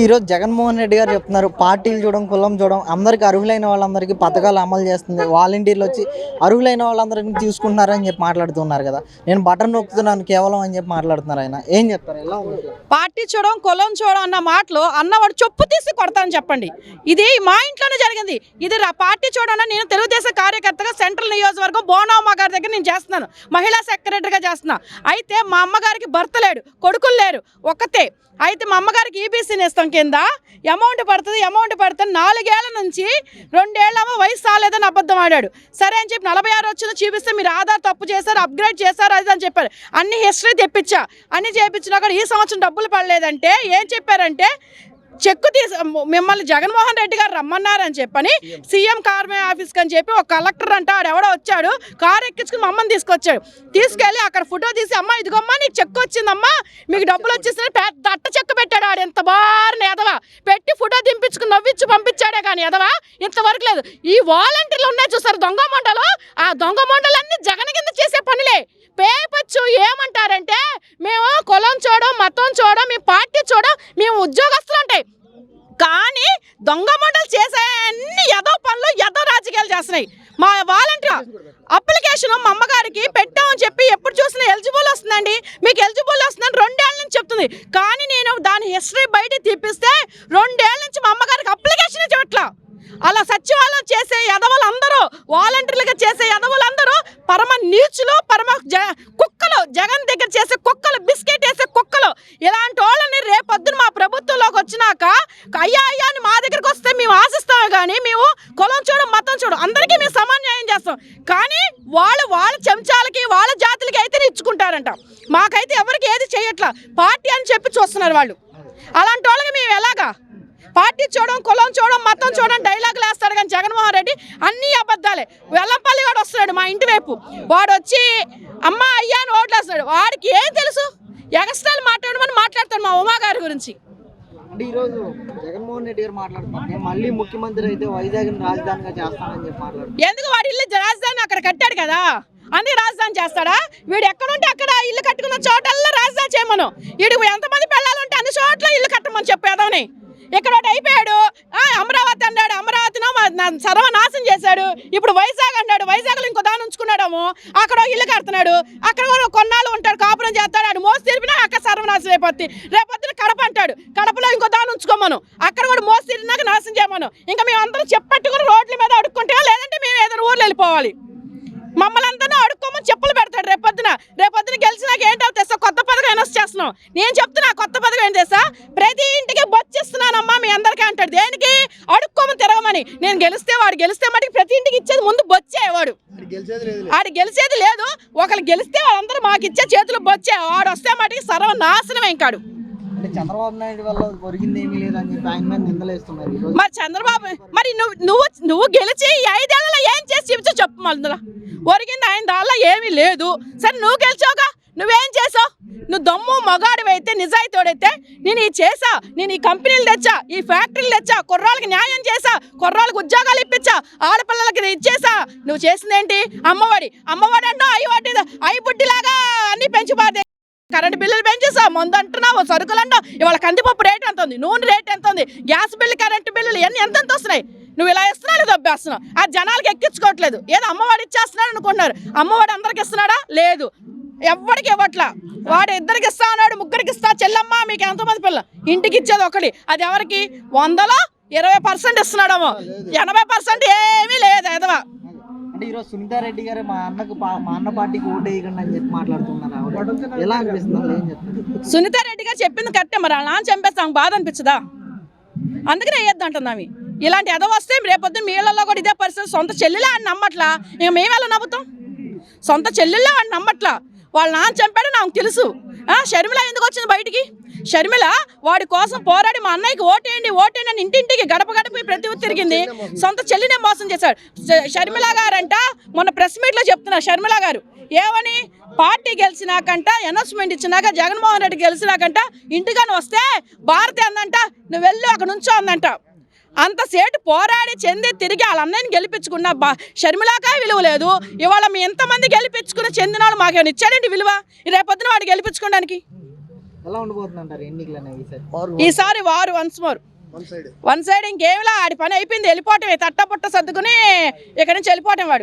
ఈరోజు జగన్మోహన్ రెడ్డి గారు చెప్తున్నారు పార్టీలు చూడడం కులం చూడడం అందరికీ అర్హులైన వాళ్ళందరికీ పథకాలు అమలు చేస్తుంది. వాలంటీర్లు వచ్చి అర్హులైన వాళ్ళందరినీ తీసుకుంటున్నారని చెప్పి మాట్లాడుతున్నారు కదా. నేను బటన్ నొక్కుతున్నాను కేవలం అని చెప్పి మాట్లాడుతున్నారు ఆయన. ఏం చెప్తారు? ఎలా పార్టీ చూడడం కులం చూడడం అన్న మాటలు అన్నవాడు చొప్పు తీసి కొడతానని చెప్పండి. ఇది మా ఇంట్లోనే జరిగింది. ఇది రా పార్టీ చూడడం నేను తెలుగుదేశం కార్యకర్తగా సెంట్రల్ నియోజకవర్గం బోనామ్మ గారి దగ్గర నేను చేస్తున్నాను. మహిళా సెక్రటరీగా చేస్తున్నా. అయితే మా అమ్మగారికి భర్త లేడు కొడుకులు లేరు. ఒకతే అయితే మా అమ్మగారికి ఈబీసీ నేస్తాం కింద అమౌంట్ పడుతుంది అమౌంట్ పడుతుంది. నాలుగేళ్ళ నుంచి రెండేళ్ళమో వయసు రాలేదని అబద్ధం ఆడాడు. సరే అని చెప్పి నలభై ఆరు వచ్చింది చూపిస్తే మీరు ఆధార్ తప్పు చేశారు అప్గ్రేడ్ చేశారు అది అని చెప్పారు. అన్ని హిస్టరీ తెప్పించా. అన్ని చేయించినా కూడా ఈ సంవత్సరం డబ్బులు పడలేదంటే ఏం చెప్పారంటే చెక్కు తీసి మిమ్మల్ని జగన్మోహన్ రెడ్డి గారు రమ్మన్నారని చెప్పని సీఎం కార్మే ఆఫీస్కి అని చెప్పి ఒక కలెక్టర్ అంట ఆడెవడో వచ్చాడు కారు ఎక్కించుకుని మమ్మల్ని తీసుకొచ్చాడు. తీసుకెళ్ళి అక్కడ ఫోటో తీసి అమ్మ ఇదిగోమ్మా నీకు చెక్కు వచ్చిందమ్మా మీకు డబ్బులు వచ్చేసిన పెద్ద అట్ట చెక్క పెట్టాడు ఆడు ఎంత బారిన ఎదవా. పెట్టి ఫోటో దింపించుకుని నవ్వించి పంపించాడే కానీ ఎదవా ఇంతవరకు లేదు. ఈ వాలంటీర్లు ఉన్నాయి చూసారు దొంగ మొండలు ఆ దొంగ మొండలన్నీ జగన్ కింద చేసే పనులే. పేపచ్చు ఏమంటారంటే మేము కులం చూడం మతం చూడం మీ పార్టీ చూడం మేము ఉద్యోగస్తులు ఉంటాయి కానీ దొంగ మండలు చేసే అన్ని ఎదో పనులు ఎదో రాజకీయాలు చేస్తున్నాయి. మా వాలంటీర్ అప్లికేషన్ మా అమ్మగారికి పెట్టామని చెప్పి ఎప్పుడు చూసినా ఎలిజిబుల్ వస్తుందండి. మీకు ఎలిజిబుల్ వస్తుందని రెండేళ్ళ నుంచి చెప్తుంది. కానీ నేను దాని హిస్టరీ బయట తీపిస్తే రెండేళ్ళ నుంచి మా అమ్మగారికి అప్లికేషన్ ఇవ్వట్లా. అలా సచివాలయం చేసే యదవులందరూ అందరూ వాలంటీర్లుగా చేసే యదవులందరూ అందరూ పరమ నీచులు పరమ జ జగన్ దగ్గర చేసే కుక్కలు బిస్కెట్ వేసే కుక్కలు ఇలాంటి వాళ్ళని రేపొద్దున మా ప్రభుత్వంలోకి వచ్చినాక అయ్యా అయ్యా అని మా దగ్గరికి వస్తే మేము ఆశిస్తాము కానీ మేము కులం చూడం మతం చూడం అందరికీ మేము సమన్యాయం చేస్తాం. కానీ వాళ్ళు వాళ్ళ చెంచాలకి వాళ్ళ జాతులకి అయితే ఇచ్చుకుంటారంట. మాకైతే ఎవరికి ఏది చేయట్లా. పార్టీ అని చెప్పి చూస్తున్నారు వాళ్ళు. అలాంటి వాళ్ళకి మేము ఎలాగా? పార్టీ చూడడం కులం చూడడం మతం చూడడం డైలాగులు వేస్తాడు కానీ జగన్మోహన్ రెడ్డి అన్నీ అబద్ధాలే. వెల్లంపల్లి వాడు వస్తున్నాడు మా ఇంటి వైపు. వాడు వచ్చి అమ్మ అయ్యా అని ఓట్లు వేస్తున్నాడు వాడికి ఏం తెలుసు? ఎగస్ట్రాలు మాట్లాడమని మాట్లాడతాడు మా ఉమా గారి గురించి. అంటే ఈరోజు జగన్మోహన్ రెడ్డి గారు మాట్లాడుతున్నారు. నేను మళ్ళీ ముఖ్యమంత్రి అయితే వైజాగ్ రాజధానిగా చేస్తానని చెప్పి మాట్లాడుతున్నారు. ఎందుకు వాడి ఇల్లు రాజధాని అక్కడ కట్టాడు కదా? అన్ని రాజధాని చేస్తాడా? వీడు ఎక్కడుంటే అక్కడ ఇల్లు కట్టుకున్న చోటల్లో రాజధాని చేయమను. వీడికి ఎంతమంది పిల్లలుంటే అన్ని చోట్ల ఇల్లు కట్టమని చెప్పేదామని ఇక్కడ ఒకటి అయిపోయాడు. ఆ, అమరావతి అన్నాడు. అమరావతిలో మా- నా సర్వనాశం చేశాడు. ఇప్పుడు వైజాగ్ అన్నాడు. వైజాగ్లో ఇంకో దాని ఉంచుకున్నాడేమో. అక్కడ ఇల్లు కడుతున్నాడు. అక్కడ కూడా కొన్నాళ్ళు ఉంటాడు. కాపురం చేస్తాడు. ఆడు మోసి తిరిపినా అక్కడ సర్వనాశం అయిపోద్ది. రేపొద్దున కడప అంటాడు. కడపలో ఇంకో దాని ఉంచుకోమను. అక్కడ కూడా మోసి తిరిగినాక నాశనం చేయమను. ఇంకా మేమందరం చెప్పట్టుకుని రోడ్ల మీద అడుక్కుంటాం లేదంటే మేము ఏదైనా ఊర్లో వెళ్ళిపోవాలి. మమ్మల్ని అందరినీ అడుక్కోమని చెప్పులు పెడతాడు రేపొద్దున. రేపొద్దున గెలిచినాక ఏంటో తెస్తా కొత్త పథకం అనౌన్స్ చేస్తున్నాం. నేను చెప్తాను కొత్త పథకం ఏంటి తెలుసా ప్రతి ఇంటికి బొచ్చిస్తున్నానమ్మా మీ అందరికీ అంటాడు దేనికి అడుక్కోమని తిరగమని నేను గెలిస్తే వాడు గెలిస్తే మటుకు ప్రతి ఇంటికి ఇచ్చేది ముందు బొచ్చే వాడు. ఆడు గెలిచేది లేదు. ఒకళ్ళు గెలిస్తే వాళ్ళందరూ మాకు ఇచ్చే చేతులు బొచ్చే. వాడు వస్తే మటుకు సర్వనాశనం కాడు అంటే చంద్రబాబు నాయుడు వల్ల ఒరిగింది ఏమీ లేదని చెప్పి ఆయన మీద నిందలేస్తున్నారు ఈరోజు మరి చంద్రబాబు మరి నువ్వు నువ్వు నువ్వు గెలిచి ఈ ఐదేళ్ళలో ఏం చేసి చూపించో చెప్పు మళ్ళీ ఒరిగింది ఆయన దానిలో ఏమీ లేదు. సరే నువ్వు గెలిచావుగా. నువ్వేం చేసావు? నువ్వు దమ్ము మగాడివి అయితే నిజాయితోడైతే నేను ఈ చేసా నేను ఈ కంపెనీలు తెచ్చా ఈ ఫ్యాక్టరీలు తెచ్చా కుర్రాళ్ళకి న్యాయం చేసా కుర్రాళ్ళకి ఉద్యోగాలు ఇప్పించా ఆడపిల్లలకి ఇచ్చేసా. నువ్వు చేసిందేంటి? అమ్మఒడి. అమ్మఒడి అంటూ అయ్యి వాటి అయ్యి బుడ్డిలాగా అన్ని పెంచిపోతే కరెంట్ బిల్లులు పెంచేసా మందు అంటున్నావు సరుకులు అంటావు ఇవాళ కందిపప్పు రేట్ ఎంత ఉంది? నూనె రేట్ ఎంత ఉంది? గ్యాస్ బిల్లు కరెంట్ బిల్లులు ఇవన్నీ ఎంత వస్తున్నాయి? నువ్వు ఇలా ఇస్తున్నాడు దొబ్బేస్తున్నావు. ఆ జనాలకి ఎక్కించుకోవట్లేదు. ఏదో అమ్మవాడు ఇచ్చేస్తున్నాడు అనుకుంటున్నారు. అమ్మవాడు అందరికి ఇస్తున్నాడా? లేదు. ఎవ్వడికి ఇవ్వట్లా. వాడు ఇద్దరికి ఇస్తా అన్నాడు ముగ్గురికి ఇస్తా. చెల్లమ్మ మీకు ఎంతమంది పిల్లలు ఇంటికి ఇచ్చేది ఒకటి. అది ఎవరికి? వందలో ఇరవై పర్సెంట్ ఇస్తున్నాడేమో. ఎనభై పర్సెంట్ ఏమీ లేదు ఎదవా. అంటే ఈరోజు సునీతారెడ్డి గారు మా అన్నకు మా అన్న పార్టీకి ఓటు వేయకండి అని చెప్పి మాట్లాడుతున్నారు. ఎలా అనిపిస్తుంది అసలు ఏం చెప్తారు? సునీతారెడ్డి గారు చెప్పింది కరెక్టే మరి నాన్న చంపేస్తాం బాధ అనిపించదా? అందుకనే వేయద్దు అంటున్నాం ఇలాంటి ఎద వస్తే రేపొద్దున మీళ్ళలో కూడా ఇదే పరిస్థితి. సొంత చెల్లెలే అని నమ్మట్లా? ఇక మేము ఎలా నమ్ముతాం? సొంత చెల్లెళ్ళే వాడిని నమ్మట్లా? వాళ్ళ నాన్న చంపాడు నాకు తెలుసు. ఆ, షర్మిల ఎందుకు వచ్చింది బయటికి? షర్మిల వాడి కోసం పోరాడి మా అన్నయ్యకి ఓటేయండి ఓటేయండి అని ఇంటింటికి గడప గడప ప్రతి తిరిగింది. సొంత చెల్లినే మోసం చేశాడు. షర్మిల గారంట మొన్న ప్రెస్ మీట్లో చెప్తున్నారు షర్మిల గారు. ఏమని? పార్టీ గెలిచినాకంట అనౌన్స్మెంట్ ఇచ్చినాక జగన్మోహన్ రెడ్డి గెలిచినాకంట ఇంటికని వస్తే భారతి అందంట నువ్వు వెళ్ళి అక్కడ నుంచో అందంట అంతసేటు పోరాడి చెంది తిరిగి వాళ్ళ అన్నయ్యని గెలిపించుకున్న బా షర్మిలాకా విలువ లేదు. ఇవాళ మీ ఎంతమంది గెలిపించుకుని చెందిన వాళ్ళు మాకేమైనా ఇచ్చాడండి విలువ? రేపొద్దున వాడు గెలిపించుకోవడానికి. ఈసారి ఈసారి వారు వన్స్ మోర్. One side. ఇంకేమిలా? ఆడి పని అయిపోయింది వెళ్ళిపోవటమే. తట్టపుట్ట సర్దుకుని ఇక్కడ నుంచి వెళ్ళిపోవటం వాడు.